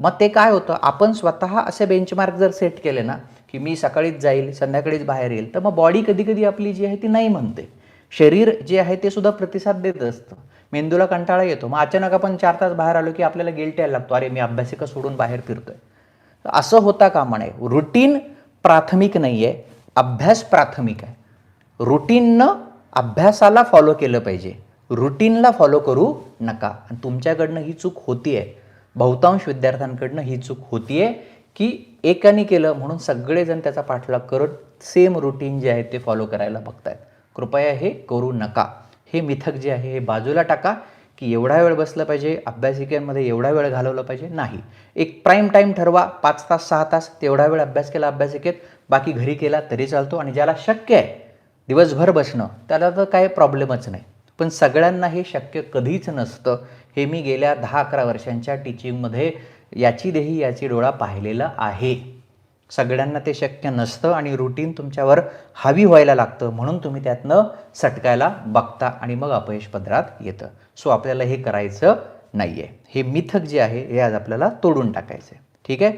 मग ते काय होतं? आपण स्वतः असे बेंचमार्क जर सेट केले ना की मी सकाळीच जाईल संध्याकाळीच बाहेर येईल तर मग बॉडी कधी कधी आपली जी आहे ती नाही म्हणते. शरीर जे आहे ते सुद्धा प्रतिसाद देत असतं. मेंदूला कंटाळा येतो. मग अचानक आपण चार तास बाहेर आलो की आपल्याला गिल्ट यायला लागतो. अरे मी अभ्यासिका सोडून बाहेर फिरतोय. असं होता कामा नये. रुटीन प्राथमिक नाही आहे अभ्यास प्राथमिक आहे. रुटीननं अभ्यासाला फॉलो केलं पाहिजे. रुटीनला फॉलो करू नका. आणि तुमच्याकडनं ही चूक होती आहे बहुतांश विद्यार्थ्यांकडनं ही चूक होतीये की एकाने केलं म्हणून सगळेजण त्याचा पाठलाग करत सेम रुटीन जे आहे ते फॉलो करायला बघतायत. कृपया हे करू नका. हे मिथक जे आहे हे बाजूला टाका की एवढा वेळ बसलं पाहिजे अभ्यासिकेमध्ये एवढा वेळ घालवला पाहिजे नाही. एक प्राईम टाईम ठरवा पाच तास सहा तास तेवढा वेळ अभ्यास केला अभ्यासिकेत बाकी घरी केला तरी चालतो आणि ज्याला शक्य आहे दिवसभर बसणं त्याला तर काय प्रॉब्लेमच नाही. पण सगळ्यांना हे शक्य कधीच नसतं. हे मी गेल्या दहा अकरा वर्षांच्या टीचिंगमध्ये याची देही याची डोळा पाहिलेलं आहे. सगळ्यांना ते शक्य नसतं आणि रुटीन तुमच्यावर हावी व्हायला लागतं म्हणून तुम्ही त्यातनं सटकायला बघता आणि मग अपयश पदरात येतं. सो आपल्याला हे करायचं नाही आहे हे मिथक जे आहे हे आज आपल्याला तोडून टाकायचं आहे ठीक आहे?